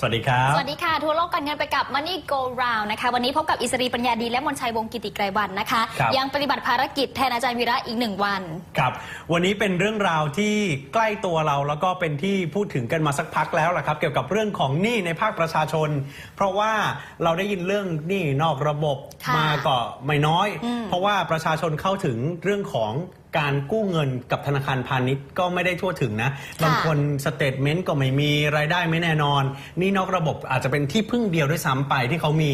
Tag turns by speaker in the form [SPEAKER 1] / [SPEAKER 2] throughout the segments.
[SPEAKER 1] สวัสดีครับ
[SPEAKER 2] สวัสดีค่ะ ทั่วโลกกันเงินไปกับ Money Go Round นะคะ วันนี้พบกับอิสรีปัญญาดี และมนชัยวงศ์กิติไกรวันนะคะ
[SPEAKER 1] ครับ
[SPEAKER 2] ยังปฏิบัติภารกิจแทนอาจารย์วีระอีกหนึ่งวัน
[SPEAKER 1] ครับ วันนี้เป็นเรื่องราวที่ใกล้ตัวเราแล้วก็เป็นที่พูดถึงกันมาสักพักแล้วล่ะครับ เกี่ยวกับเรื่องของหนี้ในภาคประชาชน เพราะว่าเราได้ยินเรื่องหนี้นอกระบบ
[SPEAKER 2] ค่ะ
[SPEAKER 1] มาก็ไม่น้อย
[SPEAKER 2] อืม
[SPEAKER 1] เพราะว่าประชาชนเข้าถึงเรื่องของ การกู้เงินกับธนาคารพาณิชย์ก็ไม่ได้ทั่วถึงนะ บางคนสเตทเมนต์ก็ไม่มีรายได้ไม่แน่นอนหนี่นอกระบบอาจจะเป็นที่พึ่งเดียวด้วยซ้ำไปที่เขามี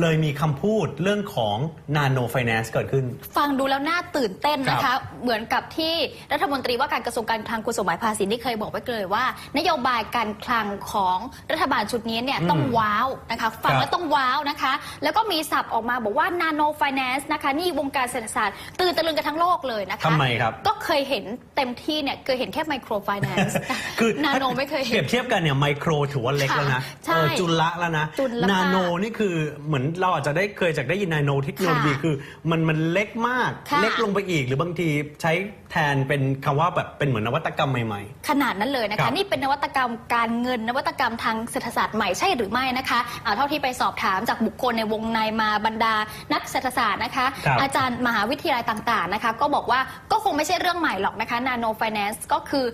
[SPEAKER 1] เลยมีคำพูดเรื่องของ Nano Finance เกิดขึ้น
[SPEAKER 2] ฟังดูแล้วน่าตื่นเต้นนะ
[SPEAKER 1] ครั
[SPEAKER 2] คะ
[SPEAKER 1] บ
[SPEAKER 2] เหมือนกับที่รัฐมนตรีว่าการกระทรวงการคลังคุณสมหมายภาษีนี่เคยบอกไว้เลยว่า นโยบายการคลังของรัฐบาลชุดนี้เนี่ย
[SPEAKER 1] อืม
[SPEAKER 2] ต้องว้าวนะคะฟัง
[SPEAKER 1] ครับ
[SPEAKER 2] แล้วต้องว้าวนะคะ แล้วก็มีศัพท์ออกมาบอกว่า Nano Finance นะคะนี่วงการเศรษฐศาสตร์ตื่นตะลึงกันทั้งโลกเลยนะคะ
[SPEAKER 1] ทำไมครับ
[SPEAKER 2] ก็เคยเห็นเต็มที่เนี่ยเคยเห็นแค่ Micro Finance
[SPEAKER 1] คือ
[SPEAKER 2] นาโนไม่เคย
[SPEAKER 1] เป
[SPEAKER 2] เห็
[SPEAKER 1] รี
[SPEAKER 2] น
[SPEAKER 1] ยบเทียบกันเนี่ยไมโครถือว่าเล็กแล้วนะ
[SPEAKER 2] ใช่
[SPEAKER 1] เออจุลละแล้วนะ
[SPEAKER 2] จุลละ
[SPEAKER 1] นาโนนี่คือเหมือนเราอาจจะได้เคยจากได้ยินนาโนเทคโนโลยี
[SPEAKER 2] ค่ะ
[SPEAKER 1] คือมันมันเล็กมาก
[SPEAKER 2] ค่ะ
[SPEAKER 1] เล็กลงไปอีก หรือบางทีใช้แทนเป็นคำว่าแบบเป็นเหมือนนวัตกรรมใหม่
[SPEAKER 2] ขนาดนั้นเลยนะ
[SPEAKER 1] ครั
[SPEAKER 2] คะ
[SPEAKER 1] บ
[SPEAKER 2] นี่เป็นนวัตกรรมการเงินนวัตกรรมทางเศรษฐศาสตร์ใหม่ใช่หรือไม่นะคะเอาเท่าที่ไปสอบถามจากบุคคลในวงในมาบรรดานักเศรษฐศาสตร์นะคะ
[SPEAKER 1] ครับ
[SPEAKER 2] อาจารย์มหาวิทยาลัยต่างๆนะคะ ก็บอกว่าก็คงไม่ใช่เรื่องใหม่หรอกนะคะ Nano Finance ก็คือ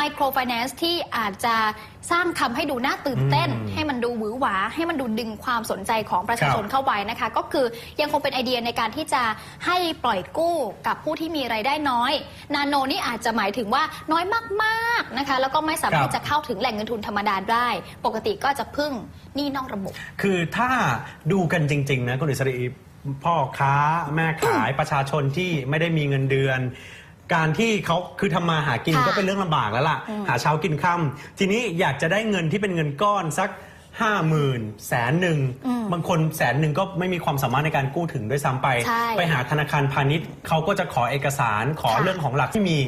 [SPEAKER 2] Micro Finance ที่อาจจะสร้างคำให้ดูน่าตื่นเต้น
[SPEAKER 1] อืม
[SPEAKER 2] ให้มันดูหวือหวา ให้มันดูดึงความสนใจของประชาชน
[SPEAKER 1] ครับ
[SPEAKER 2] เข้าไว้นะคะ ก็คือยังคงเป็นไอเดียในการที่จะให้ปล่อยกู้กับผู้ที่มีไรายได้น้อย นาโนนี่อาจจะหมายถึงว่าน้อยมากๆนะคะ แล้วก็ไม่สามารถ
[SPEAKER 1] ครับ
[SPEAKER 2] ที่จะเข้าถึงแหล่งเงินทุนธรรมดาได้ ปกติก็จะพึ่งหนี้นอกระบบ
[SPEAKER 1] คือถ้าดูกันจริง ๆ นะคุณอิสรี พ่อค้าแม่ขายประชาชนที่ไม่ได้มีเงินเดือน การที่เขาคือทำมาหากิน
[SPEAKER 2] ค่ะ
[SPEAKER 1] ก็เป็นเรื่องลำบากแล้วล่ะ
[SPEAKER 2] อืม
[SPEAKER 1] หาเช้ากินค่ำทีนี้อยากจะได้เงินที่เป็นเงินก้อนสัก ห้าหมื่นแสนหนึ่งบางคนแสนหนึ่งก็ไม่มีความสามารถในการกู้ถึงด้วยซ้ำไป
[SPEAKER 2] ใช่
[SPEAKER 1] ไปหาธนาคารพาณิชย์เขาก็จะขอเอกสารขอ
[SPEAKER 2] ค่ะ
[SPEAKER 1] เรื่องของหลักที่มี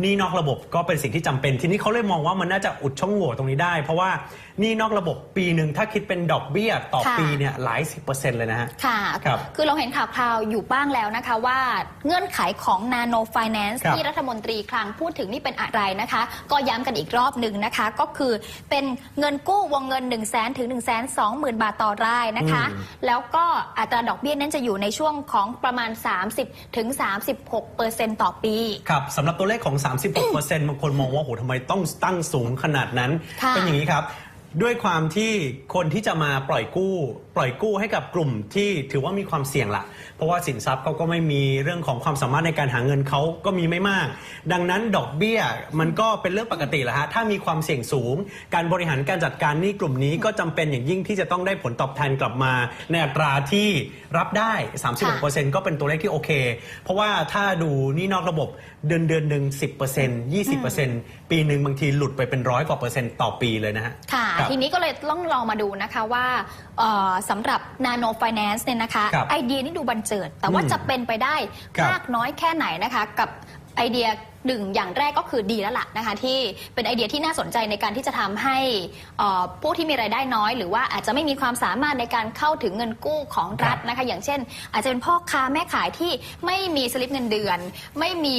[SPEAKER 1] หนี้นอกระบบก็เป็นสิ่งที่จำเป็น ทีนี้เขาเลยมองว่ามันน่าจะอุดช่องโหว่ตรงนี้ได้ เพราะว่าหนี้นอกระบบปีหนึ่งถ้าคิดเป็นดอกเบี้ยต่อ
[SPEAKER 2] ค่ะ
[SPEAKER 1] ปีเนี่ยหลายสิบเปอร์เซ็นต์เลยนะฮะ
[SPEAKER 2] ค่ะ
[SPEAKER 1] ครับ
[SPEAKER 2] คือเราเห็นข่าวคราวอยู่บ้างแล้วนะคะว่าเงื่อนไขของ Nano Finance
[SPEAKER 1] ครับ
[SPEAKER 2] ที่รัฐมนตรีคลังพูดถึงนี่เป็นอะไรนะคะ ก็ย้ำกันอีกรอบหนึ่งนะคะ ก็คือเป็นเงินกู้วงเงิน1 0 0 0 0แถึง1 2 0 0 0 0 บาทต่อรายนะคะ
[SPEAKER 1] อืม
[SPEAKER 2] แล้วก็อัตราดอกเบี้ยนั้นจะอยู่ในช่วงของประมาณ 30ถึง36เปอร์เซ็นต์ต่อปี
[SPEAKER 1] ครับสำหรับตัวเลขของ 36%บางคนมองว่าโหทำไมต้องตั้งสูงขนาดนั้น
[SPEAKER 2] ค่ะ
[SPEAKER 1] เป็นอย่างนี้ครับ ด้วยความที่คนที่จะมาปล่อยกู้ปล่อยกู้ให้กับกลุ่มที่ถือว่ามีความเสี่ยงละเพราะว่าสินทรัพย์เขาก็ไม่มีเรื่องของความสามารถในการหาเงินเขาก็มีไม่มาก ดังนั้นดอกเบี้ยมันก็เป็นเรื่องปกติแหละฮะถ้ามีความเสี่ยงสูง การบริหารการจัดการหนี้กลุ่มนี้ก็จำเป็นอย่างยิ่งที่จะต้องได้ผลตอบแทนกลับมา ในอัตราที่รับได้ 36%ก็เป็นตัวเลขที่โอเค เพราะว่าถ้าดูหนี่นอกระบบเดือนเดือนหนึ่ง10% 20%ปีหนึ่งบางทีหลุดไปเป็นร้อยกว่าเปอร์เซ็นต์ต่อปีเลยนะฮะ
[SPEAKER 2] ค่ะ
[SPEAKER 1] ครับ
[SPEAKER 2] ทีนี้ก็เลยต้องลองมาดูนะคะว่าเอ่อสำหรับ Nano Finance เนี่ยนะคะ
[SPEAKER 1] ครับ
[SPEAKER 2] ไอเดียนี่ดูบันเจิด แต่ว่า
[SPEAKER 1] อืม
[SPEAKER 2] จะเป็นไปได้
[SPEAKER 1] ครับ
[SPEAKER 2] มากน้อยแค่ไหนนะคะ กับไอเดีย หนึ่งอย่างแรกก็คือดีแล้วล่ะนะคะที่เป็นไอเดียที่น่าสนใจในการที่จะทำให้เอ่อผู้ที่มีรายได้น้อย หรือว่าอาจจะไม่มีความสามารถในการเข้าถึงเงินกู้ของรัฐนะคะอย่างเช่น อาจจะเป็นพ่อค้าแม่ขายที่ไม่มีสลิปเงินเดือน ไม่มี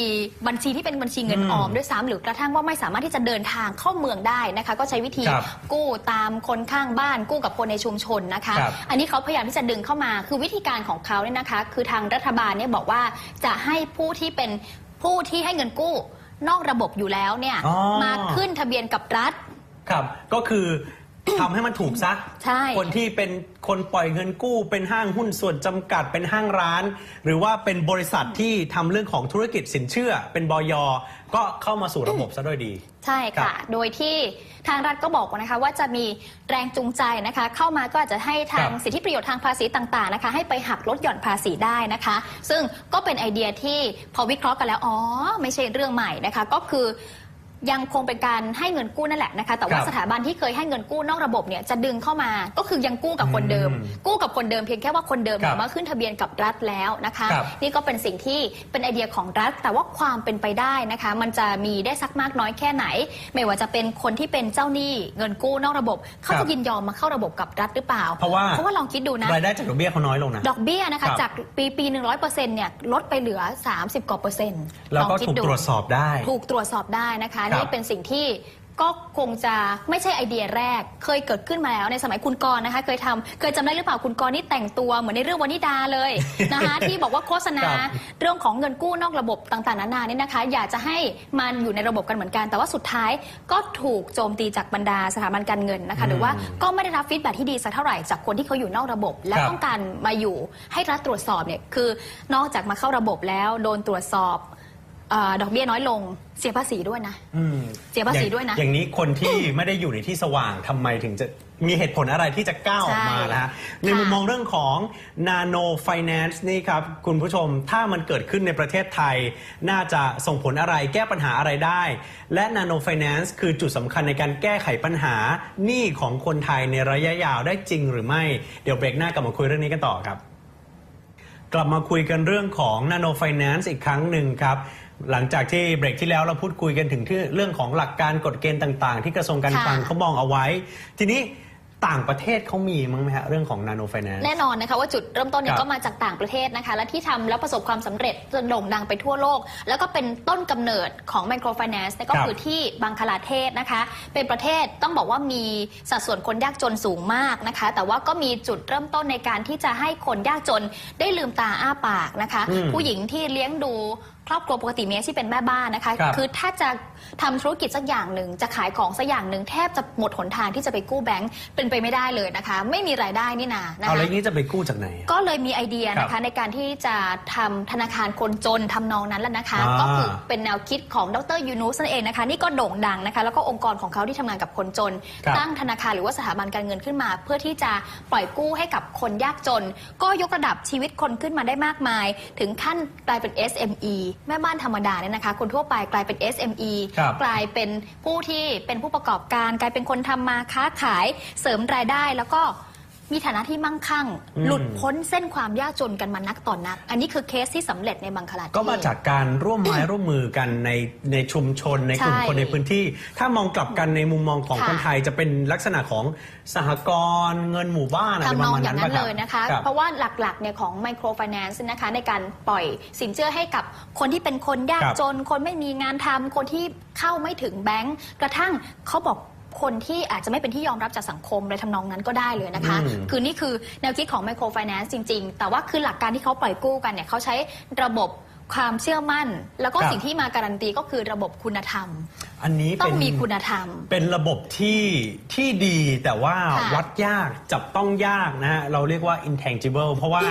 [SPEAKER 2] บัญชีที่เป็นบัญชีเงิน
[SPEAKER 1] อืม
[SPEAKER 2] ออมด้วยซ้ำหรือกระทั่งว่าไม่สามารถที่จะเดินทางเข้าเมืองได้นะคะก็ใช้วิธี
[SPEAKER 1] ครับ
[SPEAKER 2] กู้ตามคนข้างบ้านกู้กับคนในชุมชนนะคะ
[SPEAKER 1] ครับ
[SPEAKER 2] อันนี้เขาพยายามที่จะดึงเข้ามาคือวิธีการของเขาเนี่ยนะคะ คือทางรัฐบาลเนี่ยบอกว่าจะให้ผู้ที่เป็น ผู้ที่ให้เงินกู้ นอกระบบอยู่แล้วเนี่ย
[SPEAKER 1] อ๋อ
[SPEAKER 2] มาขึ้นทะเบียนกับรัฐ
[SPEAKER 1] ครับ ก็คือ ทำให้มันถูกซะ
[SPEAKER 2] ใช่
[SPEAKER 1] คนที่เป็นคนปล่อยเงินกู้ เป็นห้างหุ้นส่วนจำกัด เป็นห้างร้าน หรือว่าเป็นบริษัทที่ทำเรื่องของธุรกิจสินเชื่อ เป็นบยก็เข้ามาสู่ระบบซะด้วยดี
[SPEAKER 2] ใช่ค่ะ โดยที่ทางรัฐก็บอกนะคะว่าจะมีแรงจูงใจนะคะ เข้ามาก็อาจจะให้ทาง
[SPEAKER 1] ครับ
[SPEAKER 2] สิทธิประโยชน์ทางภาษีต่างๆนะคะ ให้ไปหักลดหย่อนภาษีได้นะคะ ซึ่งก็เป็นไอเดียที่พอวิเคราะห์กันแล้วอ๋อไม่ใช่เรื่องใหม่นะคะ ก็คือ ยังคงเป็นการให้เงินกู้นั่นแหละนะคะแต่ว่า
[SPEAKER 1] ครับ
[SPEAKER 2] สถาบันที่เคยให้เงินกู้นอกระบบเนี่ยจะดึงเข้ามาก็คือยังกู้กับคนเดิม
[SPEAKER 1] อืม
[SPEAKER 2] กู้กับคนเดิมเพียงแค่ว่าคนเดิมเนี่
[SPEAKER 1] ครั
[SPEAKER 2] ย
[SPEAKER 1] บ
[SPEAKER 2] มาขึ้นทะเบียนกับรัฐแล้วนะคะ
[SPEAKER 1] ครับ
[SPEAKER 2] นี่ก็เป็นสิ่งที่เป็นไอเดียของรัฐ แต่ว่าความเป็นไปได้นะคะ มันจะมีได้สักมากน้อยแค่ไหน ไม่ว่าจะเป็นคนที่เป็นเจ้าหนี้เงินกู้นอกระบบ เขา
[SPEAKER 1] ครั
[SPEAKER 2] จะ
[SPEAKER 1] บ
[SPEAKER 2] ยินยอมมาเข้าระบบกับรัฐหรือเปล่า
[SPEAKER 1] เพราะว่า
[SPEAKER 2] เพราะว่าลองคิดดูนะ
[SPEAKER 1] รายได้จากดอกเบี้ยเขาน้อยลงนะ
[SPEAKER 2] ดอกเบี้ยนะ
[SPEAKER 1] ครั
[SPEAKER 2] คะ
[SPEAKER 1] บ
[SPEAKER 2] จากปีปีหนึ่งร้อยเปอร์เซ็นต์เนี่ยลดไปเหลือ 30 กว่าเปอร์เซ็นต์
[SPEAKER 1] แล้วก็
[SPEAKER 2] องคิด
[SPEAKER 1] ถูก
[SPEAKER 2] ดู
[SPEAKER 1] ตรวจสอบได้
[SPEAKER 2] ถูกตรวจสอบได้นะคะ
[SPEAKER 1] ครับ
[SPEAKER 2] นี่เป็นสิ่งที่ก็คงจะไม่ใช่ไอเดียแรก เคยเกิดขึ้นมาแล้วในสมัยคุณกรณ์นะคะ เคยทำเคยจำได้หรือเปล่าคุณกรณ์นี่แต่งตัวเหมือนในเรื่องวานิดาเลย นะคะที่บอกว่าโฆษณา
[SPEAKER 1] ครับ
[SPEAKER 2] เรื่องของเงินกู้นอกระบบต่างๆนานาเนี่ยนะคะ อยากจะให้มันอยู่ในระบบกันเหมือนกัน แต่ว่าสุดท้ายก็ถูกโจมตีจากบรรดาสถาบันการเงินนะคะ หรือว่าก็ไม่ได้รับฟีดแบ็ที่ดีสักเท่าไหร่จากคนที่เขาอยู่นอกระบบ และ
[SPEAKER 1] ครับ
[SPEAKER 2] ต้องการมาอยู่ให้รัฐตรวจสอบเนี่ยคือนอกจากมาเข้าระบบแล้วโดนตรวจสอบ เออดอกเบี้ยน้อยลงเสียภาษีด้วยนะ
[SPEAKER 1] อืม
[SPEAKER 2] เสียภาษีด้วยนะ
[SPEAKER 1] อย่างนี้คนที่ ไม่ได้อยู่ในที่สว่างทำไมถึงจะมีเหตุผลอะไรที่จะก้าวออกมา
[SPEAKER 2] ใช่
[SPEAKER 1] นะฮะใน
[SPEAKER 2] ค่ะ
[SPEAKER 1] มุมมองเรื่องของ Nano Finance นี่ครับ คุณผู้ชมถ้ามันเกิดขึ้นในประเทศไทย น่าจะส่งผลอะไรแก้ปัญหาอะไรได้ และ Nano Finance คือจุดสำคัญในการแก้ไขปัญหาหนี้ของคนไทยในระยะยาวได้จริงหรือไม่ เดี๋ยวเบรกหน้ากลับมาคุยเรื่องนี้กันต่อครับ กลับมาคุยกันเรื่องของ Nano Finance อีกครั้งหนึ่งครับ หลังจากที่เบรกที่แล้วเราพูดคุยกันถึงที่เรื่องของหลักการกฎเกณฑ์ต่าง ๆ ที่กระทรวงการคลัง
[SPEAKER 2] ค่ะ
[SPEAKER 1] เขามองเอาไว้ ทีนี้ต่างประเทศเขามีมั้งไหมฮะเรื่องของ Nano Finance
[SPEAKER 2] แน่นอนนะคะว่าจุดเริ่มต้นเนี่
[SPEAKER 1] ค
[SPEAKER 2] ย
[SPEAKER 1] รับ
[SPEAKER 2] ก็มาจากต่างประเทศนะคะ และที่ทำแล้วประสบความสำเร็จจนโด่งดังไปทั่วโลก แล้วก็เป็นต้นกำเนิดของ Microfinance เนี่ยก็
[SPEAKER 1] ครับ
[SPEAKER 2] คือที่บังคลาเทศนะคะ เป็นประเทศต้องบอกว่ามีสัดส่วนคนยากจนสูงมากนะคะ แต่ว่าก็มีจุดเริ่มต้นในการที่จะให้คนยากจนได้ลืมตาอ้าปากนะคะ
[SPEAKER 1] อืม
[SPEAKER 2] ผู้หญิงที่เลี้ยงดูครอบครัวปกติมีอาชีพเป็นแม่บ้านนะคะ
[SPEAKER 1] ครับ
[SPEAKER 2] อถ้าจะทำธุรกิจสักอย่างหนึ่งจะขายของสักอย่างหนึ่งแทบจะหมดหนทางที่จะไปกู้แบงก์เป็นไปไม่ได้เลยนะคะ ไม่มีรายได้นี่นานะ
[SPEAKER 1] เอา
[SPEAKER 2] คะ
[SPEAKER 1] แล้วนี้จะไปกู้จากไหนอะ
[SPEAKER 2] ก็เลยมีไอเดียนะ
[SPEAKER 1] ครั
[SPEAKER 2] คะ
[SPEAKER 1] บ
[SPEAKER 2] ในการที่จะทำธนาคารคนจนทำนองนั้นแหละนะคะ
[SPEAKER 1] อ่า
[SPEAKER 2] ก็คือเป็นแนวคิดของดรยูนูสนั่นเองนะคะ นี่ก็โด่งดังนะคะ แล้วก็องค์กรของเขาที่ทำงานกับคนจน
[SPEAKER 1] ครับ
[SPEAKER 2] ตั้งธนาคารหรือว่าสถาบันการเงินขึ้นมา เพื่อที่จะปล่อยกู้ให้กับคนยากจน ก็ยกระดับชีวิตคนขึ้นมาได้มากมาย ถึงขั้นกลายเป็น SME แม่บ้านธรรมดาเนี่ยนะคะคนทั่วไปกลายเป็น SME
[SPEAKER 1] ครับ
[SPEAKER 2] กลายเป็นผู้ที่เป็นผู้ประกอบการ กลายเป็นคนทำมาค้าขายเสริมรายได้แล้วก็ มีฐานะที่มั่งคั่ง
[SPEAKER 1] อืม
[SPEAKER 2] หลุดพ้นเส้นความยากจนกันมานักต่อนนัก อันนี้คือเคสที่สำเร็จในบังคลาเทศ
[SPEAKER 1] ก็มาจากการร่วมไม้ร่วมมือกันในในชุมชนในกลุ่ม
[SPEAKER 2] ใช่
[SPEAKER 1] คนในพื้นที่ ถ้ามองกลับกันในมุมมองของ
[SPEAKER 2] ค่ะ
[SPEAKER 1] คนไทยจะเป็นลักษณะของสหกรณ์เงินหมู่บ้านอะไร
[SPEAKER 2] ทำ
[SPEAKER 1] ป
[SPEAKER 2] น
[SPEAKER 1] ระ
[SPEAKER 2] อง
[SPEAKER 1] มาณ
[SPEAKER 2] อย่า
[SPEAKER 1] นั้น
[SPEAKER 2] งนั้น
[SPEAKER 1] ปะรับ
[SPEAKER 2] เลยนะคะ
[SPEAKER 1] รับ
[SPEAKER 2] เพราะว่าหลักๆเนี่ยของ microfinance นะคะในการปล่อยสินเชื่อให้กับคนที่เป็นคนยาก
[SPEAKER 1] ครับ
[SPEAKER 2] จน คนไม่มีงานทำคนที่เข้าไม่ถึงแบงก์กระทั่งเขาบอก คนที่อาจจะไม่เป็นที่ยอมรับจากสังคมอะไรทำนองนั้นก็ได้เลยนะคะ
[SPEAKER 1] อืม
[SPEAKER 2] คือนี่คือแนวคิดของ microfinance จริง ๆ แต่ว่าคือหลักการที่เขาปล่อยกู้กันเนี่ยเขาใช้ระบบความเชื่อมั่น แล้วก็
[SPEAKER 1] ครับ
[SPEAKER 2] สิ่งที่มาการันตีก็คือระบบคุณธรรม
[SPEAKER 1] อันนี้
[SPEAKER 2] ต้
[SPEAKER 1] เป็
[SPEAKER 2] อง
[SPEAKER 1] น
[SPEAKER 2] มีคุณธรรม
[SPEAKER 1] เป็นระบบที่ที่ดีแต่ว่า
[SPEAKER 2] ค่ะ
[SPEAKER 1] วัดยากจับต้องยากนะฮะเราเรียกว่า intangible เพราะว่า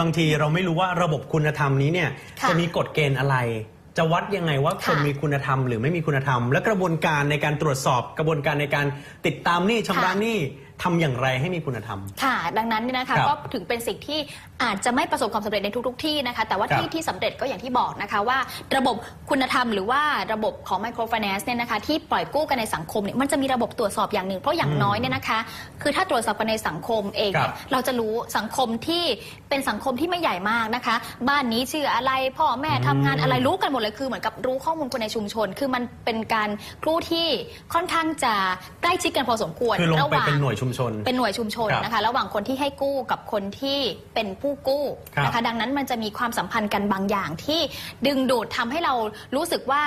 [SPEAKER 1] บางทีเราไม่รู้ว่าระบบคุณธรรมนี้เนี่ย
[SPEAKER 2] ค่ะ
[SPEAKER 1] จะมีกฎเกณฑ์อะไร จะวัดยังไงว่าคน
[SPEAKER 2] ค่ะ
[SPEAKER 1] มีคุณธรรมหรือไม่มีคุณธรรม และกระบวนการในการตรวจสอบกระบวนการในการติดตามหนี้ชำระ
[SPEAKER 2] ค่ะ
[SPEAKER 1] หนี้ ทำอย่างไรให้มีคุณธรรม
[SPEAKER 2] ค่ะ ดังนั้นเนี่ยนะคะ
[SPEAKER 1] ครับ
[SPEAKER 2] ก็ถึงเป็นสิ่งที่อาจจะไม่ประสบความสำเร็จในทุก ๆ ที่นะคะ แต่ว่า
[SPEAKER 1] ครับ
[SPEAKER 2] ที่ที่สำเร็จก็อย่างที่บอกนะคะว่า ระบบคุณธรรมหรือว่าระบบของ microfinance เนี่ยนะคะที่ปล่อยกู้กันในสังคมเนี่ยมันจะมีระบบตรวจสอบอย่างหนึ่ง เพราะอย่างน้อยเนี่ยนะคะ คือถ้าตรวจสอบกันในสังคมเองเนี่ย
[SPEAKER 1] ครับ
[SPEAKER 2] เราจะรู้สังคมที่เป็นสังคมที่ไม่ใหญ่มากนะคะ บ้านนี้ชื่ออะไรพ่อแม่ทำงานอะไรรู้กันหมดเลยคือเหมือนกับรู้ข้อมูลคนในชุมชน คือมันเป็นการครู่ที่ค่อนข้างจะใกล้ชิดกันพอสมควร
[SPEAKER 1] คือลง
[SPEAKER 2] ระห
[SPEAKER 1] ไป
[SPEAKER 2] ว่าง
[SPEAKER 1] เป็นหน่วยชุมชน
[SPEAKER 2] เป็นหน่วยชุมชน
[SPEAKER 1] ครับ
[SPEAKER 2] นะคะระหว่างคนที่ให้กู้กับคนที่เป็นผู้กู้
[SPEAKER 1] ครับ
[SPEAKER 2] นะคะดังนั้นมันจะมีความสัมพันธ์กันบางอย่างที่ดึงดูดทำให้เรารู้สึกว่า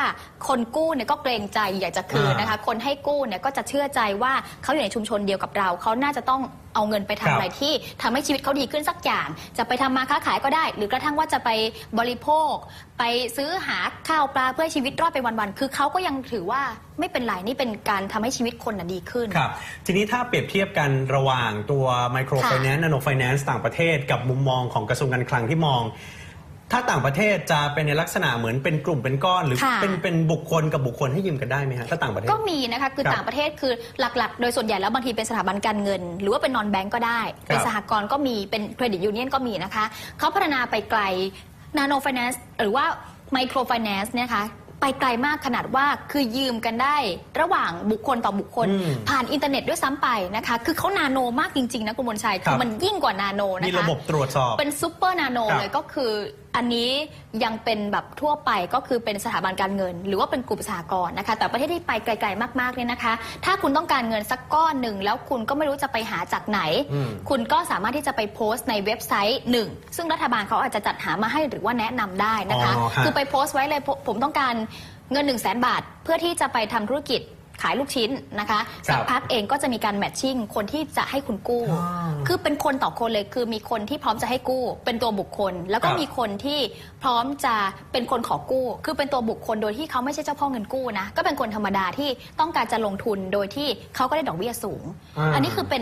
[SPEAKER 2] คนกู้เนี่ยก็เกรงใจอยากจะคืนนะคะคนให้กู้เนี่ยก็จะเชื่อใจว่าเขาอยู่ในชุมชนเดียวกับเรา เขาน่าจะต้องเอาเงินไปทำ
[SPEAKER 1] ครับ
[SPEAKER 2] อะไรที่ทำให้ชีวิตเขาดีขึ้นสักอย่าง จะไปทำมาค้าขายก็ได้ หรือกระทั่งว่าจะไปบริโภค ไปซื้อหาข้าวปลาเพื่อให้ชีวิตรอดไปวันๆคือเขาก็ยังถือว่าไม่เป็นไรนี่เป็นการทำให้ชีวิตคนน่ะดีขึ้น
[SPEAKER 1] ครับ ทีนี้ถ้าเปรียบเทียบกันระหว่างตัว microfinance nano finance ต่างประเทศ กับมุมมองของกระทรวงการคลังที่มอง ถ้าต่างประเทศจะเป็นในลักษณะเหมือนเป็นกลุ่มเป็นก้อน หรือ
[SPEAKER 2] ค่ะ
[SPEAKER 1] เป็นเป็นบุคคลกับบุคคลให้ยืมกันได้ไหมฮะถ้าต่างประเทศ
[SPEAKER 2] ก็มีนะคะ คือ
[SPEAKER 1] ครับ
[SPEAKER 2] ต่างประเทศคือหลักๆ โดยส่วนใหญ่แล้วบางทีเป็นสถาบันการเงิน หรือว่าเป็นนอนแบงก์ก็ได้ เป็นสหกรณ์ก็มีเป็นเครดิตยูเนียนก็มีนะคะ เขาพัฒนาไปไกลนาโน i ฟ a น c e หรือว่าไมโครไฟแนนซ์เนี่ยนะคะไปไกลมากขนาดว่าคือยืมกันได้ระหว่างบุคคลต่อบุคคล
[SPEAKER 1] อืม
[SPEAKER 2] ผ่านอินเทอร์เน็ตด้วยซ้ำไปนะคะ คือเขานาโนมากจริงๆนะคุณมนชัย
[SPEAKER 1] ค
[SPEAKER 2] คื
[SPEAKER 1] รั
[SPEAKER 2] อบมันยิ่งกว่านาโนนะคะ
[SPEAKER 1] มีระบบตรวจสอบ
[SPEAKER 2] เป็นซูเปอร์นาโน
[SPEAKER 1] ครับ
[SPEAKER 2] เลยก็คืออันนี้ยังเป็นแบบทั่วไปก็คือเป็นสถาบันการเงิน หรือว่าเป็นกลุ่มสหกรณ์นะคะ แต่ประเทศที่ไปไกลๆมากๆเนี่ยนะคะ ถ้าคุณต้องการเงินสักก้อนหนึ่ง แล้วคุณก็ไม่รู้จะไปหาจากไหน
[SPEAKER 1] อืม
[SPEAKER 2] คุณก็สามารถที่จะไปโพสต์ในเว็บไซต์หนึ่งซึ่งรัฐบาลเขาอาจจะจัดหามาให้หรือว่าแนะนำได้นะคะ
[SPEAKER 1] อ๋อฮะ
[SPEAKER 2] คือไปโพสต์ไว้เลยผมผมต้องการเงิน1นึ่งแสนบาท เพื่อที่จะไปทำธุรกิจ ขายลูกชิ้นนะคะ
[SPEAKER 1] ครับ
[SPEAKER 2] สักพักเองก็จะมีการแมทชิ่งคนที่จะให้คุณกู้
[SPEAKER 1] อ๋อ
[SPEAKER 2] คือเป็นคนต่อคนเลยคือมีคนที่พร้อมจะให้กู้ เป็นตัวบุคคล แล้วก็
[SPEAKER 1] ครับ
[SPEAKER 2] มีคนที่พร้อมจะเป็นคนขอกู้ คือเป็นตัวบุคคลโดยที่เขาไม่ใช่เจ้าพ่อเงินกู้นะก็เป็นคนธรรมดาที่ต้องการจะลงทุนโดยที่เขาก็ได้ดอกเบี้ยสูง
[SPEAKER 1] อ่า
[SPEAKER 2] อันนี้คือเป็น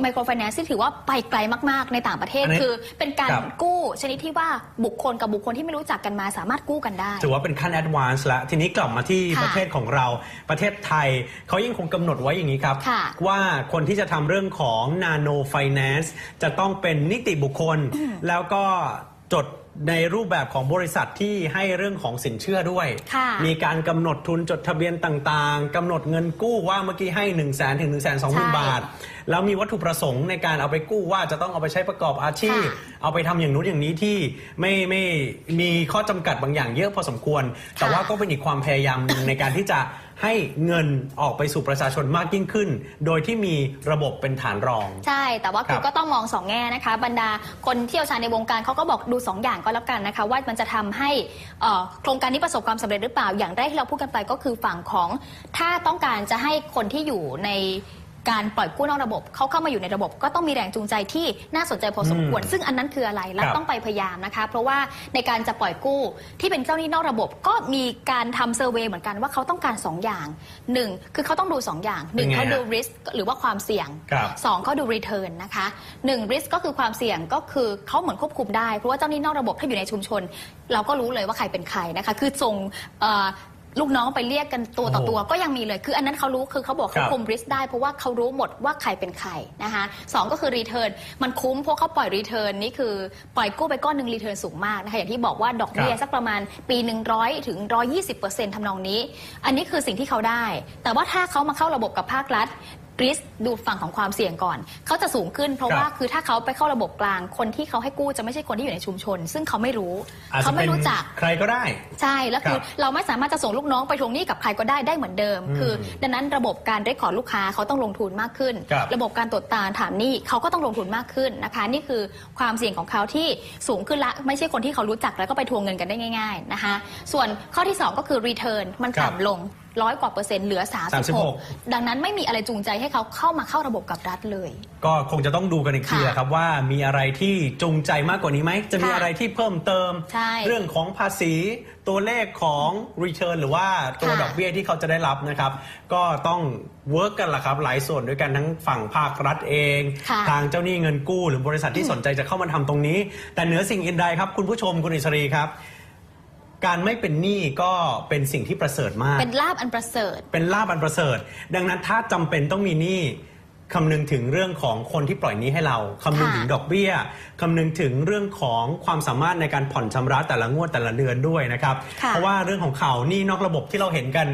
[SPEAKER 2] ไมโครไฟแนนซ์ที่ถือว่าไปไกลมาก ๆ ในต่างประเทศ
[SPEAKER 1] อันนี้
[SPEAKER 2] คือเป็นการ
[SPEAKER 1] ครับ
[SPEAKER 2] กู้ชนิดที่ว่าบุคคลกับบุคคลที่ไม่รู้จักกันมาสามารถกู้กันได้
[SPEAKER 1] ถือว่าเป็นขั้นแอดวานซ์แล้วทีนี้กลับมาที่
[SPEAKER 2] ค่ะ
[SPEAKER 1] ประเทศของเราประเทศไทยเขายังคงกำหนดไว้อย่างนี้ครับ
[SPEAKER 2] ค่ะ
[SPEAKER 1] ว่าคนที่จะทำเรื่องของ Nano Finance จะต้องเป็นนิติบุคคล แล้วก็จดในรูปแบบของบริษัทที่ให้เรื่องของสินเชื่อด้วย
[SPEAKER 2] ค่ะ
[SPEAKER 1] มีการกำหนดทุนจดทะเบียนต่างๆกำหนดเงินกู้ว่าเมื่อกี้ให้ 1 0 0 0 0แถึง1 2 0 0
[SPEAKER 2] ใช่
[SPEAKER 1] 0 0 บาท แล้วมีวัตถุประสงค์ในการเอาไปกู้ว่าจะต้องเอาไปใช้ประกอบอาชีพ
[SPEAKER 2] ค่ะ
[SPEAKER 1] เอาไปทำอย่างนู้นอย่างนี้ที่ไม่ไม่มีข้อจำกัดบางอย่างเยอะพอสมควร แต่ว่าก็เป็นอีกความพยายามหนึ่งในการที่จะให้เงินออกไปสู่ประชาชนมากยิ่งขึ้น โดยที่มีระบบเป็นฐานรอง
[SPEAKER 2] ใช่ แต่ว่าคื
[SPEAKER 1] ค
[SPEAKER 2] อ
[SPEAKER 1] รับ
[SPEAKER 2] ก็ต้องมองสองแง่นะคะ บรรดาคนที่เชี่ยวชาญในวงการเขาก็บอกดูสองอย่างก็แล้วกันนะคะ ว่ามันจะทำให้เอ่อโครงการนี้ประสบความสำเร็จหรือเปล่า อย่างแรกที่เราพูดกันไปก็คือฝั่งของ ถ้าต้องการจะให้คนที่อยู่ใน การปล่อยกู้นอกระบบเขาเข้ามาอยู่ในระบบ ก็ต้องมีแรงจูงใจที่น่าสนใจพอสมควร ซึ่งอันนั้นคืออะไรเรา
[SPEAKER 1] ครับ
[SPEAKER 2] ต้องไปพยายามนะคะ เพราะว่าในการจะปล่อยกู้ที่เป็นเจ้าหนี้นอกระบบ ก็มีการทำเซอร์เวยเหมือนกันว่าเขาต้องการสองอย่างหนึ่งคือเขาต้องดูสองอย่างหนึ่ง
[SPEAKER 1] เป็นไง
[SPEAKER 2] เขาดู
[SPEAKER 1] ฮะ
[SPEAKER 2] risk หรือว่าความเสี่ยง
[SPEAKER 1] ครับ
[SPEAKER 2] สองเขาดู return นะคะหนึ่ง risk ก็คือความเสี่ยงก็คือเขาเหมือนควบคุมได้เพราะว่าเจ้าหนี้นอกระบบถ้าอยู่ในชุมชน เราก็รู้เลยว่าใครเป็นใครนะคะคือส่งเอ่อ ลูกน้องไปเรียกกันตัวต่อตัวก็ยังมีเลยคืออันนั้นเขารู้คือเขาบอก
[SPEAKER 1] ครั
[SPEAKER 2] เขา
[SPEAKER 1] บ
[SPEAKER 2] คุม risk ได้ เพราะว่าเขารู้หมดว่าใครเป็นใครนะคะสองก็คือ return มันคุ้มเพราะเขาปล่อย return นี่คือปล่อยกู้ไปก้อนหนึ่ง return สูงมากนะคะอย่างที่บอกว่าดอกเบี้ย
[SPEAKER 1] ครับ
[SPEAKER 2] สักประมาณปีหนึ่งร้อยถึงร้อยี่สิบเปอร์เซ็นต์ทำนองนี้ อันนี้คือสิ่งที่เขาได้ แต่ว่าถ้าเขามาเข้าระบบกับภาครัฐ ริสดูฝั่งของความเสี่ยงก่อน เขาจะสูงขึ้น เพราะ
[SPEAKER 1] ครับ
[SPEAKER 2] ว่าคือถ้าเขาไปเข้าระบบกลางคนที่เขาให้กู้จะไม่ใช่คนที่อยู่ในชุมชน ซึ่งเขาไม่รู้
[SPEAKER 1] อาจ
[SPEAKER 2] เขา
[SPEAKER 1] จะ
[SPEAKER 2] ไม่
[SPEAKER 1] เป็น
[SPEAKER 2] รู้จัก
[SPEAKER 1] ใครก็ได้
[SPEAKER 2] ใช่แล้วคือ
[SPEAKER 1] ครับ
[SPEAKER 2] เราไม่สามารถจะส่งลูกน้องไปทวงหนี้กับใครก็ได้ได้เหมือนเดิม
[SPEAKER 1] อืม
[SPEAKER 2] คือ ดังนั้นระบบการเรียกขอลูกค้าเขาต้องลงทุนมากขึ้น
[SPEAKER 1] ครับ
[SPEAKER 2] ระบบการตรวจตาถามหนี้เขาก็ต้องลงทุนมากขึ้นนะคะ นี่คือความเสี่ยงของเขาที่สูงขึ้นละไม่ใช่คนที่เขารู้จักแล้วก็ไปทวงเงินกันได้ง่าย ๆนะคะ ส่วนข้อที่สองก็คือ return มัน
[SPEAKER 1] ครับ
[SPEAKER 2] ต่ำลง ร้อยกว่าเปอร์เซ็นต์เหลือ36
[SPEAKER 1] 36
[SPEAKER 2] ดังนั้นไม่มีอะไรจูงใจให้เขาเข้ามาเข้าระบบกับรัฐเลย
[SPEAKER 1] ก็คงจะต้องดูกันอีกที
[SPEAKER 2] ค่ะ
[SPEAKER 1] อะครับว่ามีอะไรที่จูงใจมากกว่านี้ไหม จะมี
[SPEAKER 2] ค่ะ
[SPEAKER 1] อะไรที่เพิ่มเติม
[SPEAKER 2] ใช่
[SPEAKER 1] เรื่องของภาษีตัวเลขของ return หรือว่าตัว
[SPEAKER 2] ค่ะ
[SPEAKER 1] ดอกเบี้ยที่เขาจะได้รับนะครับ ก็ต้องเวิร์กกันละครับ หลายส่วนด้วยกันทั้งฝั่งภาครัฐเอง
[SPEAKER 2] ค่ะ
[SPEAKER 1] ทางเจ้าหนี้เงินกู้ หรือบริษัทที่สนใจจะเข้ามาทำตรงนี้ แต่เหนือสิ่งอื่นใดครับ คุณผู้ชมคุณอิสรีครับ การไม่เป็นหนี้ก็เป็นสิ่งที่ประเสริฐมาก
[SPEAKER 2] เป็นลาบอันประเสริฐ
[SPEAKER 1] เป็นลาบอันประเสริฐ ดังนั้นถ้าจำเป็นต้องมีหนี้คำนึงถึงเรื่องของคนที่ปล่อยหนี้ให้เราคำนึงถึงดอกเบี้ยคำนึงถึงเรื่องของความสามารถในการผ่อนชำระแต่ละงวดแต่ละเดือนด้วยนะครับ
[SPEAKER 2] ค่ะ
[SPEAKER 1] เพราะว่าเรื่องของข่าวหนี้นอกระบบที่เราเห็นกัน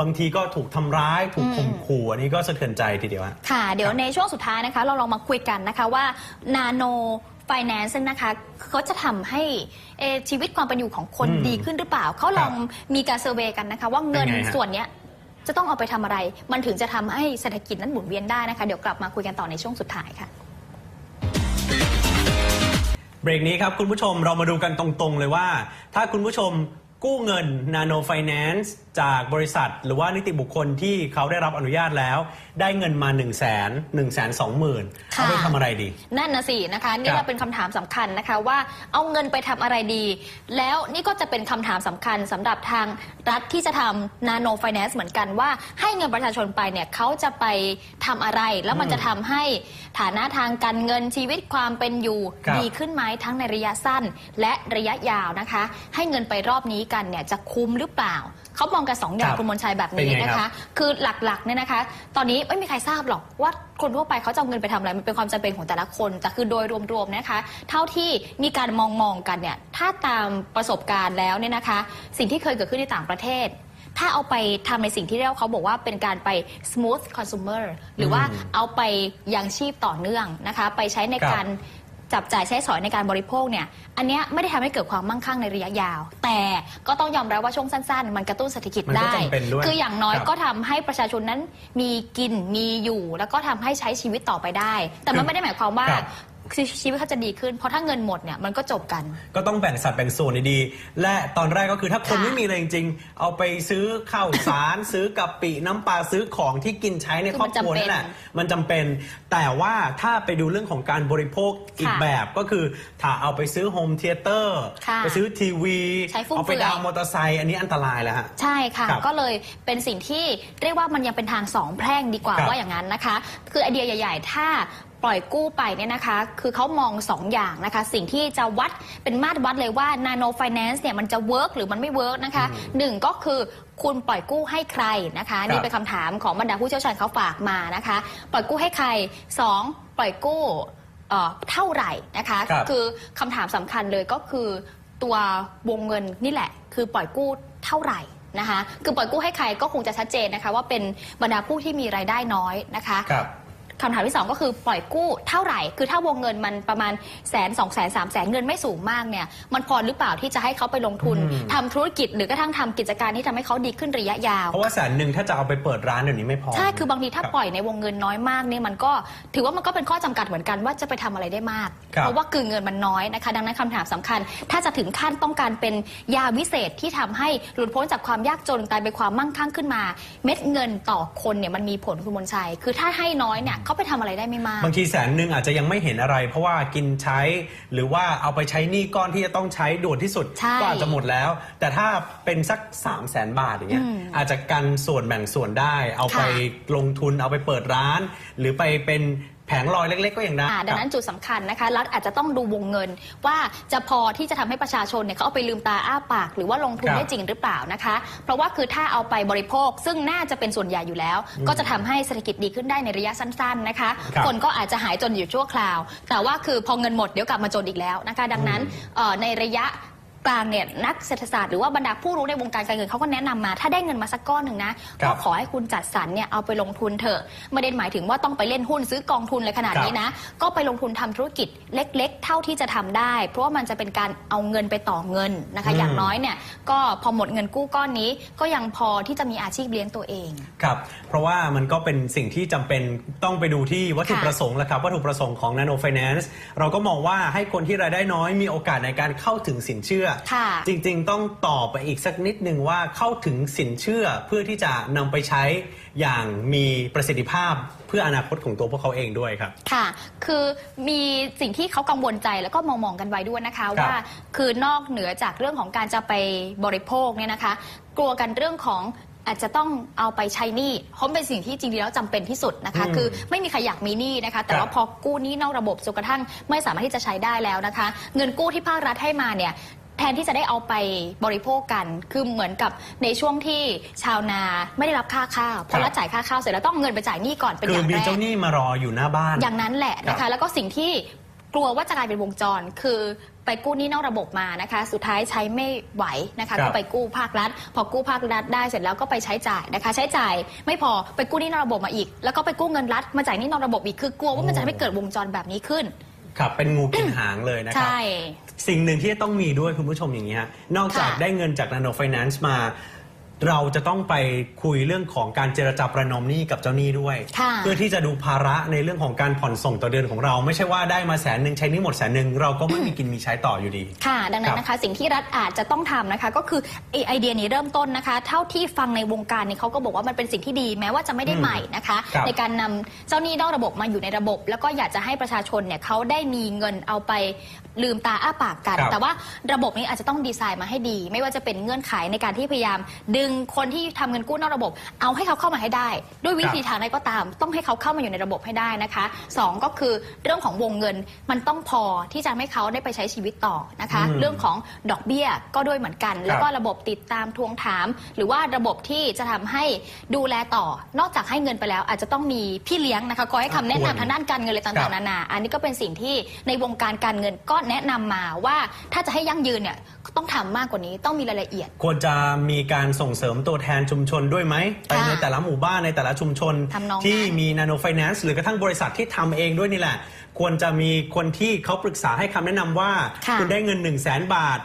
[SPEAKER 1] บางทีก็ถูกทำร้ายถูกข่มขู่อันนี้ก็สะเทือนใจทีเดียวฮะ
[SPEAKER 2] ค่ะ เดี๋ยวในช่วงสุดท้ายนะคะ เราลองมาคุยกันนะคะว่านาโน ไฟแนนซ์นะคะเขาจะทำให้เอ่อชีวิตความเป็นอยู่ของคน
[SPEAKER 1] อืม
[SPEAKER 2] ดีขึ้นหรือเปล่า เขาลองมีการเซอร์เวยกันนะคะว่าเงิน
[SPEAKER 1] เป็นไงฮะ
[SPEAKER 2] ส่วนเนี้ยจะต้องเอาไปทำอะไร มันถึงจะทำให้เศรษฐกิจนั้นหมุนเวียนได้นะคะ เดี๋ยวกลับมาคุยกันต่อในช่วงสุดท้ายค่ะ
[SPEAKER 1] เบรกนี้ครับ คุณผู้ชมเรามาดูกันตรงๆเลยว่า ถ้าคุณผู้ชมกู้เงิน Nano Finance จากบริษัท หรือว่านิติบุคคลที่เขาได้รับอนุญาตแล้ว ได้เงินมา 1 0 0 0 0 0 1 2 0 0 0 0เอาไปทำอะไรดี
[SPEAKER 2] นั่นนะสินะคะนี่
[SPEAKER 1] ครั
[SPEAKER 2] ก็
[SPEAKER 1] บ
[SPEAKER 2] เป็นคำถามสำคัญนะคะว่าเอาเงินไปทำอะไรดี แล้วนี่ก็จะเป็นคำถามสำคัญสำหรับทางรัฐที่จะทำนาโนไฟแนนซ์เหมือนกันว่าให้เงินประชาชนไปเนี่ยเขาจะไปทำอะไร แล้วมัน
[SPEAKER 1] อืม
[SPEAKER 2] จะทำให้ฐานะทางการเงินชีวิตความเป็นอยู่
[SPEAKER 1] ครับ
[SPEAKER 2] ดีขึ้นไหมทั้งในระยะสั้น และระยะยาวนะคะ ให้เงินไปรอบนี้กันเนี่ยจะคุ้มหรือเปล่า เขามองกันสองอย่าง
[SPEAKER 1] ครับ
[SPEAKER 2] คุณมนชัยแบบนี้
[SPEAKER 1] เป็นไง
[SPEAKER 2] นะ
[SPEAKER 1] ครั
[SPEAKER 2] คะ
[SPEAKER 1] บ
[SPEAKER 2] คือหลักๆเนี่ยนะคะ ตอนนี้ไม่มีใครทราบหรอกว่าคนทั่วไปเขาจะเอาเงินไปทำอะไร มันเป็นความจำเป็นของแต่ละคน แต่คือโดยรวมๆนะคะ เท่าที่มีการมองมองๆกันเนี่ย ถ้าตามประสบการณ์แล้วเนี่ยนะคะ สิ่งที่เคยเกิดขึ้นในต่างประเทศถ้าเอาไปทำในสิ่งที่เรียกว่าเขาบอกว่าเป็นการไป smooth consumer หรือว่าเอาไปยังชีพต่อเนื่องนะคะ ไปใช้ใน
[SPEAKER 1] ครับ
[SPEAKER 2] การ จับจ่ายใช้สอยในการบริโภคเนี่ยอันเนี้ยไม่ได้ทำให้เกิดความมั่งคั่งในระยะยาว แต่ก็ต้องยอมรับว่าช่วงสั้น ๆ มันกระตุ้นเศรษฐกิจ
[SPEAKER 1] มันก็
[SPEAKER 2] ได้
[SPEAKER 1] จำเป็นด้วย
[SPEAKER 2] คืออย่างน้อย
[SPEAKER 1] ครับ
[SPEAKER 2] ก็ทำให้ประชาชนนั้นมีกินมีอยู่ แล้วก็ทำให้ใช้ชีวิตต่อไปได้ แต่มันไม่ได้หมายความว่า
[SPEAKER 1] ครับ
[SPEAKER 2] ชีวิตเขาจะดีขึ้น เพราะถ้าเงินหมดเนี่ยมันก็จบกัน
[SPEAKER 1] ก็ต้องแบ่งสัดแบ่งส่วนดีๆ และตอนแรกก็คือถ้าคน
[SPEAKER 2] ค่ะ
[SPEAKER 1] ไม่มีอะไรจริงๆ เอาไปซื้อข้าวสาร ซื้อกะปิน้ำปลาซื้อของที่กินใช้ในครอบครัวนั่นแหละมันจำเป็น แต่ว่าถ้าไปดูเรื่องของการบริโภคอีก
[SPEAKER 2] ค่ะ
[SPEAKER 1] แบบก็คือถ้าเอาไปซื้อโฮมเทเตอร์
[SPEAKER 2] ค่ะ
[SPEAKER 1] ไปซื้อทีวี
[SPEAKER 2] ใช้ฟุ่ม
[SPEAKER 1] เอาไป
[SPEAKER 2] เฟือย
[SPEAKER 1] ดาวน์มอเตอร์ไซค์อันนี้อันตรายแล้วฮะ
[SPEAKER 2] ใช่ค่ะ
[SPEAKER 1] ครับ
[SPEAKER 2] ก็เลยเป็นสิ่งที่เรียกว่ามันยังเป็นทางสองแพร่งดีกว่า
[SPEAKER 1] ครับ
[SPEAKER 2] ว่าอย่างนั้นนะคะ คือไอเดียใหญ่ ๆ ถ้าปล่อยกู้ไปเนี่ยนะคะ คือเขามองสองอย่างนะคะ สิ่งที่จะวัดเป็นมาตรวัดเลยว่า Nano Finance เนี่ยมันจะเวิร์กหรือมันไม่เวิร์กนะคะหนึ่งก็คือคุณปล่อยกู้ให้ใครนะคะ นี่เป็นคำถามของบรรดาผู้เชี่ยวชาญเขาฝากมานะคะ ปล่อยกู้ให้ใครสองปล่อยกู้เอ่อเท่าไหร่นะคะ
[SPEAKER 1] ครับ
[SPEAKER 2] คือคำถามสำคัญเลยก็คือตัววงเงินนี่แหละ คือปล่อยกู้เท่าไหร่นะคะ คือปล่อยกู้ให้ใครก็คงจะชัดเจนนะคะ ว่าเป็นบรรดาผู้ที่มีรายได้น้อยนะคะ
[SPEAKER 1] ครับ
[SPEAKER 2] คำถามที่สองก็คือปล่อยกู้เท่าไหร่ คือถ้าวงเงินมันประมาณแสนสองแสนสามแสนเงินไม่สูงมากเนี่ยมันพอหรือเปล่าที่จะให้เขาไปลงทุน
[SPEAKER 1] อืม
[SPEAKER 2] ทำธุรกิจหรือกระทั่งทำกิจการที่ทำให้เขาดีขึ้นระยะยาว
[SPEAKER 1] เพราะว่าแสนหนึ่งถ้าจะเอาไปเปิดร้านเดี๋ยวนี้ไม่พอ
[SPEAKER 2] ใช่ คือบางทีถ้า
[SPEAKER 1] ครับ
[SPEAKER 2] ปล่อยในวงเงินน้อยมากเนี่ยมันก็ถือว่ามันก็เป็นข้อจำกัดเหมือนกันว่าจะไปทำอะไรได้มาก
[SPEAKER 1] ครับ
[SPEAKER 2] เพราะว่าคือเงินมันน้อยนะคะ ดังนั้นคำถามสำคัญ ถ้าจะถึงขั้นต้องการเป็นยาวิเศษที่ทำให้หลุดพ้นจากความยากจนกลายเป็นความมั่งคั่งขึ้นมา เม็ดเงินต่อคนเนี่ยมันมีผลคุณมนชัย คือถ้าให้น้อยเนี่ยเขาไปทำอะไรได้ไม่มาก
[SPEAKER 1] บางทีแสนหนึ่งอาจจะยังไม่เห็นอะไร เพราะว่ากินใช้หรือว่าเอาไปใช้หนี้ก้อนที่จะต้องใช้ด่วนที่สุด
[SPEAKER 2] ใช่
[SPEAKER 1] ก็อาจจะหมดแล้ว แต่ถ้าเป็นสัก 3 0 0แสนบาทอย่างเงี้ย
[SPEAKER 2] อืม
[SPEAKER 1] อาจจะกันส่วนแบ่งส่วนได้ เอาไป
[SPEAKER 2] ค่ะ
[SPEAKER 1] ลงทุนเอาไปเปิดร้าน หรือไปเป็น แผงลอยเล็ก ๆ ก็ยังได้
[SPEAKER 2] อ่าดังนั้นจุดสำคัญนะคะรัฐอาจจะต้องดูวงเงิน ว่าจะพอที่จะทำให้ประชาชนเนี่ยเขาเอาไปลืมตาอ้าปาก หรือว่าลงทุน
[SPEAKER 1] ครับ
[SPEAKER 2] ได้จริงหรือเปล่านะคะ เพราะว่าคือถ้าเอาไปบริโภคซึ่งน่าจะเป็นส่วนใหญ่อยู่แล้ว ก็จะทำให้เศรษฐกิจดีขึ้นได้ในระยะสั้น ๆนะคะ
[SPEAKER 1] ครับ
[SPEAKER 2] คนก็อาจจะหายจนอยู่ชั่วคราว แต่ว่าคือพอเงินหมดเดี๋ยวกลับมาจนอีกแล้วนะคะ ดังนั้นเอ่อในระยะ กลางเนี่ยนักเศรษฐศาสตร์หรือว่าบรรดาผู้รู้ในวงการการเงินเขาก็แนะนำมา ถ้าได้เงินมาสักก้อนหนึ่งนะ
[SPEAKER 1] ครั
[SPEAKER 2] ก็
[SPEAKER 1] บ
[SPEAKER 2] ขอให้คุณจัดสรรเนี่ยเอาไปลงทุนเถอะไม่ได้หมายถึงว่าต้องไปเล่นหุ้นซื้อกองทุนเลยขนาดนี้นะ ก็ไปลงทุนทำธุรกิจเล็ก ๆ เท่าที่จะทำได้ เพราะว่ามันจะเป็นการเอาเงินไปต่อเงินนะคะ
[SPEAKER 1] อืม
[SPEAKER 2] อย่างน้อยเนี่ยก็พอหมดเงินกู้ก้อนนี้ ก็ยังพอที่จะมีอาชีพเลี้ยงตัวเอง
[SPEAKER 1] ครับเพราะว่ามันก็เป็นสิ่งที่จำเป็นต้องไปดูที่วัตถุ
[SPEAKER 2] ค่ะ
[SPEAKER 1] ประสงค์แหละครับวัตถุประสงค์ของ Nano Finance เราก็มองว่าให้คนที่รายได้น้อยมีโอกาสในการเข้าถึงสินเชื่อ
[SPEAKER 2] ค่ะ
[SPEAKER 1] จริงๆ ต้องตอบไปอีกสักนิดหนึ่งว่าเข้าถึงสินเชื่อเพื่อที่จะนำไปใช้อย่างมีประสิทธิภาพเพื่ออนาคตของตัวพวกเขาเองด้วยครับ
[SPEAKER 2] ค่ะ คือมีสิ่งที่เขากังวลใจแล้วก็มองมองๆกันไว้ด้วยนะคะ
[SPEAKER 1] ครับ
[SPEAKER 2] ว่าคือนอกเหนือจากเรื่องของการจะไปบริโภคเนี่ยนะคะ กลัวกันเรื่องของอาจจะต้องเอาไปใช้หนี้เพราะเป็นสิ่งที่จริงๆแล้วจำเป็นที่สุดนะคะ
[SPEAKER 1] อืม
[SPEAKER 2] คือไม่มีใครอยากมีหนี้นะคะ แต่
[SPEAKER 1] ครับ
[SPEAKER 2] ว่าพอกู้หนี้นอกระบบจนกระทั่งไม่สามารถที่จะใช้ได้แล้วนะคะ เงินกู้ที่ภาครัฐให้มาเนี่ย แทนที่จะได้เอาไปบริโภคกัน คือเหมือนกับในช่วงที่ชาวนาไม่ได้รับค่าข้าวพ
[SPEAKER 1] ครั
[SPEAKER 2] อบรัฐจ่ายค่าข้าวเสร็จแล้วต้องเอาเงินไปจ่ายหนี้ก่อนเป็น
[SPEAKER 1] คือ
[SPEAKER 2] อย่าง
[SPEAKER 1] มี
[SPEAKER 2] แรก
[SPEAKER 1] เจ้าหนี้มารออยู่หน้าบ้าน
[SPEAKER 2] อย่างนั้นแหละนะ
[SPEAKER 1] ครั
[SPEAKER 2] คะ
[SPEAKER 1] บ
[SPEAKER 2] แล้วก็สิ่งที่กลัวว่าจะกลายเป็นวงจร คือไปกู้หนี้นอกระบบมานะคะ สุดท้ายใช้ไม่ไหวนะคะ
[SPEAKER 1] ครับ
[SPEAKER 2] ก็ไปกู้ภาครัฐ พอกู้ภาครัฐได้เสร็จแล้วก็ไปใช้จ่ายนะคะ ใช้จ่ายไม่พอไปกู้หนี้นอกระบบมาอีก แล้วก็ไปกู้เงินรัฐมาจ่ายหนี้นอกระบบอีกคือกลัวว่ามันจะทำให้เกิดวงจรแบบนี้ขึ้น
[SPEAKER 1] ครับเป็นงูกินหางเลยนะครับ
[SPEAKER 2] ใช่
[SPEAKER 1] สิ่งหนึ่งที่ต้องมีด้วยคุณผู้ชมอย่างนี้ฮะนอกจาก
[SPEAKER 2] ค่ะ
[SPEAKER 1] ได้เงินจาก Nano Finance มา เราจะต้องไปคุยเรื่องของการเจรจาประนอมหนี้กับเจ้าหนี้ด้วย
[SPEAKER 2] ค่ะ
[SPEAKER 1] เพื่อที่จะดูภาระในเรื่องของการผ่อนส่งต่อเดือนของเรา ไม่ใช่ว่าได้มาแสนหนึ่งใช้หนี้หมดแสนหนึ่งเราก็ไม่มีกินมีใช้ต่ออยู่ดี
[SPEAKER 2] ค่ะ ดังนั้นนะคะสิ่งที่รัฐอาจจะต้องทำนะคะ ก็คือไอไอเดียนี้เริ่มต้นนะคะ เท่าที่ฟังในวงการนี้เขาก็บอกว่ามันเป็นสิ่งที่ดีแม้ว่าจะไม่ได้ใหม่นะคะ
[SPEAKER 1] ครับ
[SPEAKER 2] ในการนำเจ้าหนี้นอกระบบมาอยู่ในระบบ แล้วก็อยากจะให้ประชาชนเนี่ยเขาได้มีเงินเอาไปลืมตาอ้าปากกัน
[SPEAKER 1] ครับ
[SPEAKER 2] แต่ว่าระบบนี้อาจจะต้องดีไซน์มาให้ดี ไม่ว่าจะเป็นเงื่อนไขในการที่พยายามดึงคนที่ทำเงินกู้นอกระบบ เอาให้เขาเข้ามาให้ได้ ด้วยวิธีทางใดก็ตาม ต้องให้เขาเข้ามาอยู่ในระบบให้ได้นะคะสองก็คือเรื่องของวงเงินมันต้องพอที่จะให้เขาได้ไปใช้ชีวิตต่อนะคะ
[SPEAKER 1] อืม
[SPEAKER 2] เรื่องของดอกเบี้ยก็ด้วยเหมือนกัน แล้วก็ระบบติดตามทวงถาม หรือว่าระบบที่จะทำให้ดูแลต่อ นอกจากให้เงินไปแล้ว อาจจะต้องมีพี่เลี้ยงนะคะคอยให้คำแนะ
[SPEAKER 1] ควร
[SPEAKER 2] นำทางด้านการเงินเลย
[SPEAKER 1] ครั
[SPEAKER 2] ต่าง
[SPEAKER 1] บ
[SPEAKER 2] ๆนานา อันนี้ก็เป็นสิ่งที่ในวงการการเงินก็แนะนำมาว่าถ้าจะให้ยั่งยืนเนี่ยก็ต้องทำมากกว่านี้ต้องมีรายละเอียด
[SPEAKER 1] ควรจะมีการส่งเสริมตัวแทนชุมชนด้วยไหมไปในแต่ละหมู่บ้านในแต่ละชุมชน
[SPEAKER 2] ทำนองนั้น
[SPEAKER 1] ที่มี Nano Finance หรือกระทั่งบริษัทที่ทำเองด้วยนี่แหละ ควรจะมีคนที่เขาปรึกษาให้คำแนะนำว่า
[SPEAKER 2] ค่ะ
[SPEAKER 1] คุณได้เงิน 1 0 0 0 0แสนบาท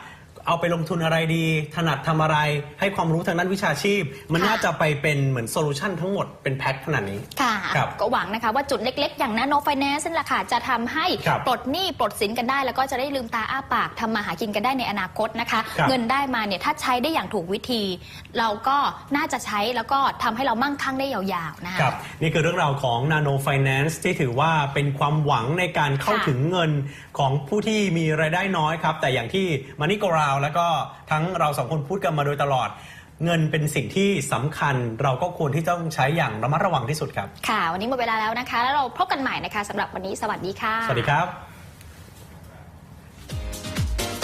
[SPEAKER 1] เอาไปลงทุนอะไรดี ถนัดทำอะไร ให้ความรู้ทางด้านวิชาชีพ มัน
[SPEAKER 2] ค่ะ
[SPEAKER 1] น่าจะไปเป็นเหมือนโซลูชันทั้งหมดเป็นแพ็คขนาดนี้
[SPEAKER 2] ค่ะ
[SPEAKER 1] ครับ
[SPEAKER 2] ก็หวังนะคะว่าจุดเล็กๆ อย่างนาโนไฟแนนซ์นั่นแหละค่ะจะทำให้
[SPEAKER 1] ครับ
[SPEAKER 2] ปลดหนี้ปลดสินกันได้ แล้วก็จะได้ลืมตาอ้าปากทำมาหากินกันได้ในอนาคตนะคะ
[SPEAKER 1] ครับ
[SPEAKER 2] เงินได้มาเนี่ยถ้าใช้ได้อย่างถูกวิธี เราก็น่าจะใช้แล้วก็ทำให้เรามั่งคั่งได้ยาวๆนะคะ
[SPEAKER 1] ครับนี่คือเรื่องราวของ Nano Finance ที่ถือว่าเป็นความหวังในการเข้า
[SPEAKER 2] ค่ะ
[SPEAKER 1] ถึงเงิน ของผู้ที่มีรายได้น้อยครับ แต่อย่างที่มานิโกราวแล้วก็ทั้งเราสองคนพูดกันมาโดยตลอดเงินเป็นสิ่งที่สำคัญเราก็ควรที่ต้องใช้อย่างระมัดระวังที่สุดครับ
[SPEAKER 2] ค่ะ วันนี้หมดเวลาแล้วนะคะ แล้วเราพบกันใหม่นะคะสำหรับวันนี้สวัสดีค่ะ
[SPEAKER 1] สวัสดีครับ